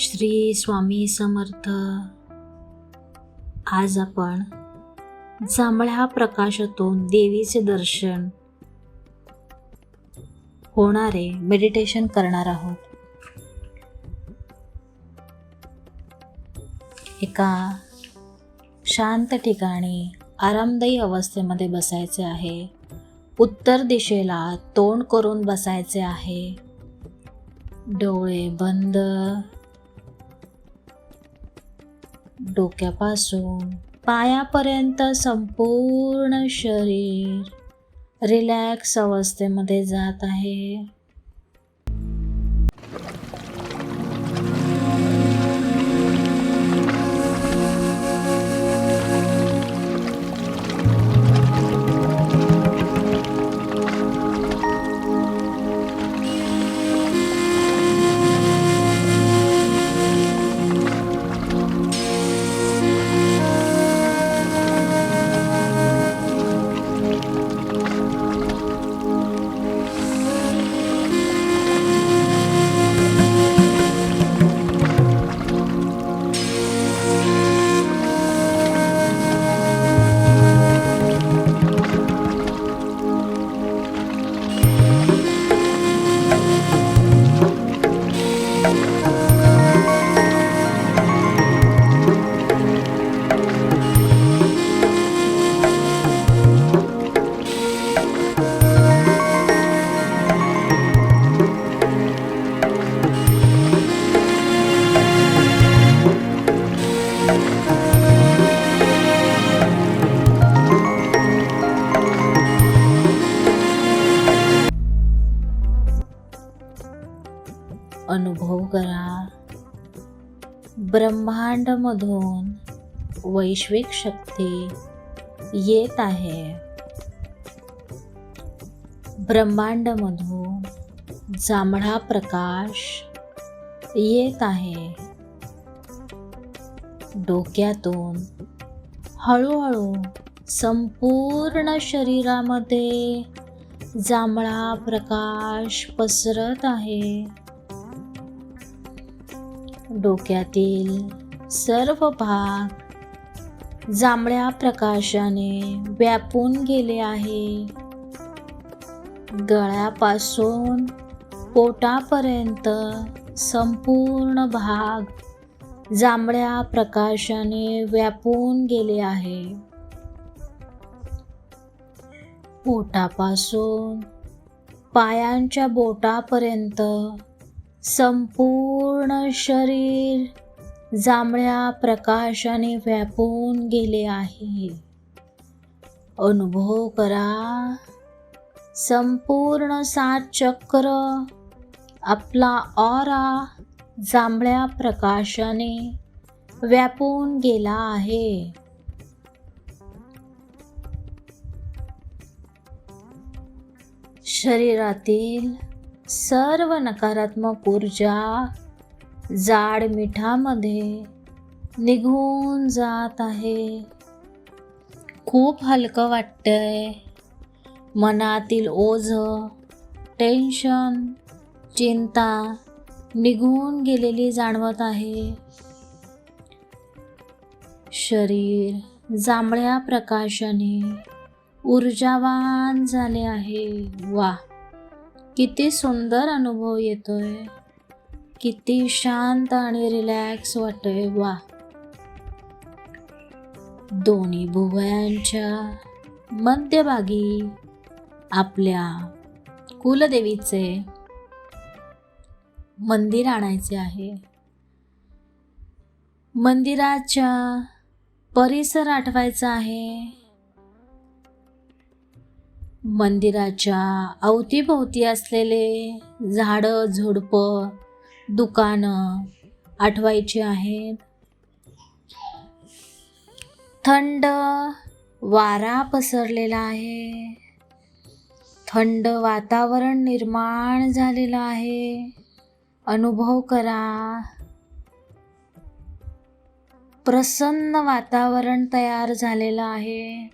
श्री स्वामी समर्थ. आज आपण जांभळ्या प्रकाशातून देवीचे दर्शन होणारे मेडिटेशन करणार आहोत. एका शांत ठिकाणी आरामदायी अवस्थेमध्ये बसायचे आहे. उत्तर दिशेला तोंड करून बसायचे आहे. डोळे बंद डोक्यापासून पायापर्यंत संपूर्ण शरीर रिलॅक्स अवस्थेमध्ये जात आहे. अनुभव करा. ब्रह्मांड ब्रह्मांडमधून वैश्विक शक्ती येत आहे. ब्रह्मांडमधून जांभळा प्रकाश येत आहे. डोक्यातून हळूहळू संपूर्ण शरीरामध्ये जांभळा प्रकाश पसरत आहे. डोक्यातील सर्व भाग जांभळ्या प्रकाशाने व्यापून गेले आहे. गळ्यापासून पोटापर्यंत संपूर्ण भाग जांभळ्या प्रकाशाने व्यापून गेले आहे. पोटापासून पायांच्या बोटापर्यंत संपूर्ण शरीर जांभळ्या प्रकाशाने व्यापून गेले आहे. अनुभव करा. संपूर्ण सात चक्र आपला ऑरा जांभळ्या प्रकाशाने व्यापून गेला आहे. शरीरातील सर्व नकारात्मक ऊर्जा जाड मिठामध्ये निघून जात आहे. खूप हलकं वाटतंय. मनातील ओझ टेन्शन चिंता निघून गेलेली जाणवत आहे. शरीर जांभळ्या प्रकाशाने ऊर्जावान झाले आहे. वा किती सुंदर अनुभव येतोय. किती शांत आणि रिलॅक्स वाटतोय. वा दोन्ही भुवयांच्या मध्यभागी आपल्या कुलदेवीचे मंदिर आणायचे आहे. मंदिराच्या परिसर आठवायचा आहे. मंदिराच्या अवतीभोवती असलेले झाडं झुडपं दुकानं आठवायची आहेत. थंड वारा पसरलेला आहे. थंड वातावरण निर्माण झालेलं आहे. अनुभव करा. प्रसन्न वातावरण तयार झालेलं आहे.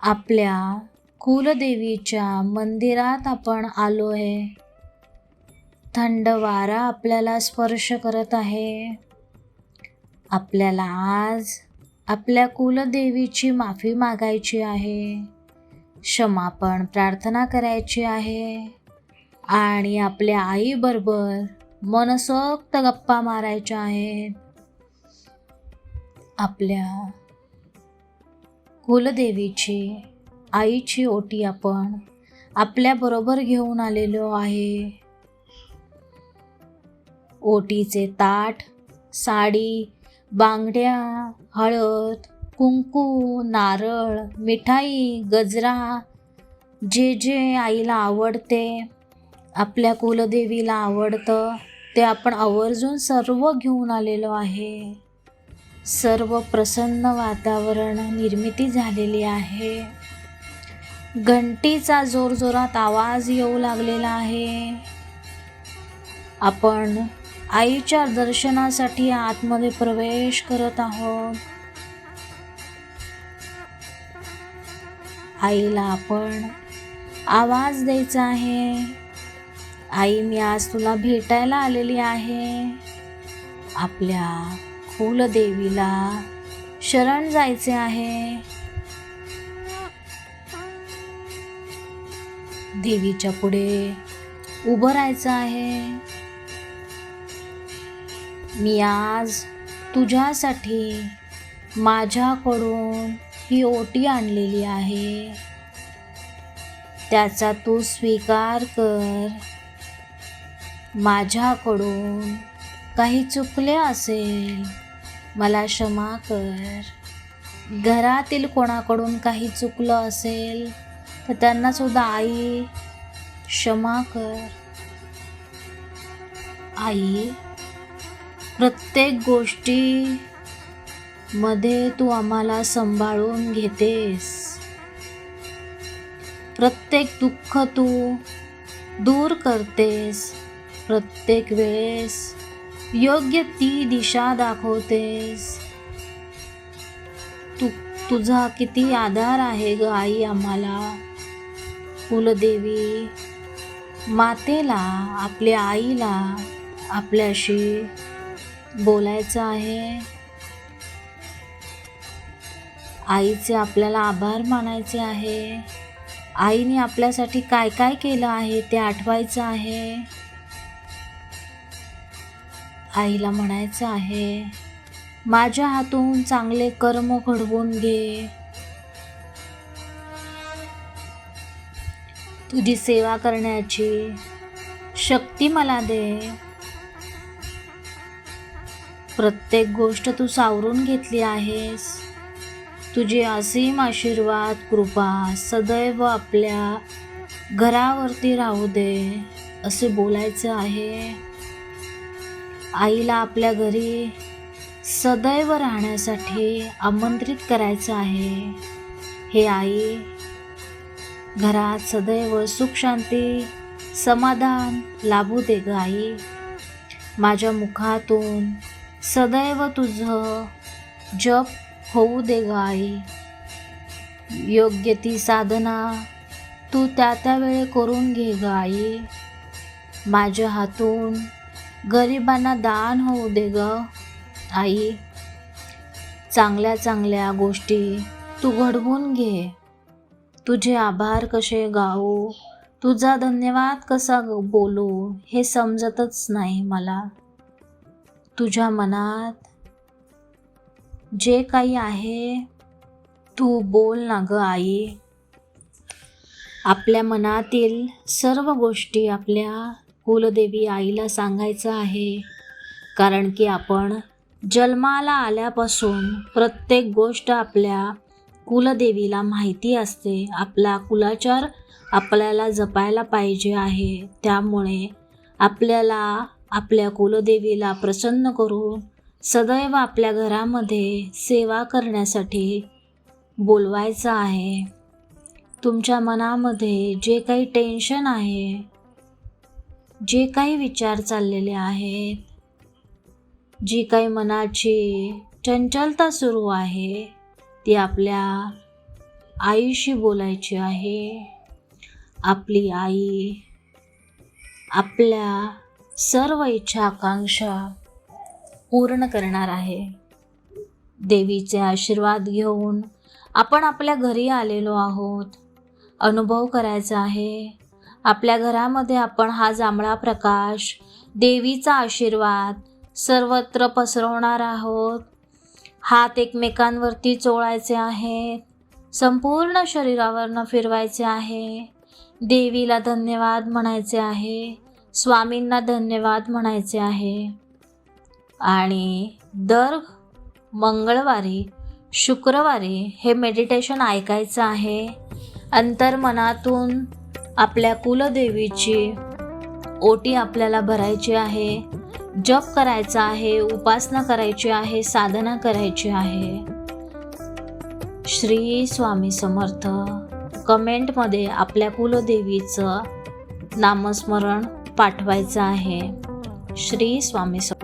आपल्या कुलदेवीच्या मंदिरात आपण आलो आहे. थंड वारा आपल्याला स्पर्श करत आहे. आपल्याला आज आपल्या कुलदेवीची माफी मागायची आहे. क्षमापण प्रार्थना करायची आहे. आणि आपल्या आईबरोबर मनसोक्त गप्पा मारायच्या आहेत. आपल्या कुलदेवीची आईची ओटी आपण आपल्याबरोबर घेऊन आलेलो आहे. ओटीचे ताट साडी बांगड्या हळद कुंकू नारळ मिठाई गजरा जे जे आईला आवडते आपल्या कुलदेवीला आवडतं ते आपण आवर्जून सर्व घेऊन आलेलो आहे. सर्व प्रसन्न वातावरण निर्मिती झालेली आहे. घंटीचा जोरजोरात आवाज येऊ लागलेला आहे. आपण आईच्या दर्शनासाठी आतमध्ये प्रवेश करत आहोत. आईला आपण आवाज द्यायचा आहे. आई मी आज तुला भेटायला आलेली आहे. आपल्या कुलदेवीला शरण जायचे आहे. देवीच्या पुढे उभं राहायचं आहे. मी आज तुझ्यासाठी माझ्याकडून ही ओटी आणलेली आहे. त्याचा तू स्वीकार कर. माझ्याकडून काही चुकले असेल मला क्षमा कर. घरातील कोणाकडून काही चुकलं असेल तर त्यांना सुद्धा आई क्षमा कर. आई प्रत्येक गोष्टी मध्ये तू आम्हाला सांभाळून घेतेस. प्रत्येक दुःख तू दूर करतेस. प्रत्येक वेळेस योग्य ती दिशा दाखवतेस. तू तुझा किती आधार आहे ग आई आम्हाला? कुलदेवी मातेला आपल्या आईला आपल्याशी बोलायचं आहे? आईचे आपल्याला आभार मानायचे आहे. आईने आपल्यासाठी काय काय केलं आहे ते आठवायचं आहे. आईला म्हणायचं आहे माझ्या हातून चांगले कर्म घडवून घे. तुझी सेवा करण्याची शक्ती मला दे. प्रत्येक गोष्ट तू सावरून घेतली आहेस. तुझे असीम आशीर्वाद कृपा सदैव आपल्या घरावरती राहू दे असे बोलायचं आहे. आईला आपल्या घरी सदैव राहण्यासाठी आमंत्रित करायचं आहे. हे आई घरात सदैव सुख शांती समाधान लाभू दे ग आई. माझ्या मुखातून सदैव तुझं जप होऊ दे ग आई योग्य ती साधना तू त्या त्या वेळे करून घे ग आई माझ्या हातून गरिबांना दान होऊ दे ग. आई चांगल्या चांगल्या गोष्टी तू घडवून घे. तुझे आभार कसे गाऊ? तुझा धन्यवाद कसा ग- बोलू? हे समजतच नाही मला. तुझ्या मनात जे काही आहे तू बोल ना ग आई. आपल्या मनातील सर्व गोष्टी आपल्या कुलदेवी आईला सांगायचं आहे. कारण की आपण जन्माला आल्यापासून प्रत्येक गोष्ट आपल्या कुलदेवीला माहिती असते. आपला कुलाचार आपल्याला जपायला पाहिजे आहे. त्यामुळे आपल्याला आपल्या कुलदेवीला प्रसन्न करून सदैव आपल्या घरामध्ये सेवा करण्यासाठी बोलवायचं आहे. तुमच्या मनामध्ये जे काही टेन्शन आहे जे काही विचार चाललेले आहेत जी काही मनाची चंचलता सुरू आहे ती आपल्या आईशी बोलायची आहे. आपली आई आपल्या सर्व इच्छा आकांक्षा पूर्ण करणार आहे. देवीचे आशीर्वाद घेऊन आपण आपल्या घरी आलेलो आहोत. अनुभव करायचा आहे. आपल्या घरामध्ये आपण हा जांभळा प्रकाश देवीचा आशीर्वाद सर्वत्र पसरवणार आहोत. हात एकमेकांवरती चोळायचे आहेत. संपूर्ण शरीरावरनं फिरवायचे आहे. देवीला धन्यवाद म्हणायचे आहे. स्वामींना धन्यवाद म्हणायचे आहे. आणि दर मंगळवारी शुक्रवारी हे मेडिटेशन ऐकायचं आहे. अंतर्मनातून आपल्या कुलदेवीची ओटी आपल्याला भरायची आहे. जप करायचा आहे उपासना करायची आहे साधना करायची आहे. श्री स्वामी समर्थ कमेंटमध्ये आपल्या कुलदेवीचं नामस्मरण पाठवायचं आहे. श्री स्वामी समर्थ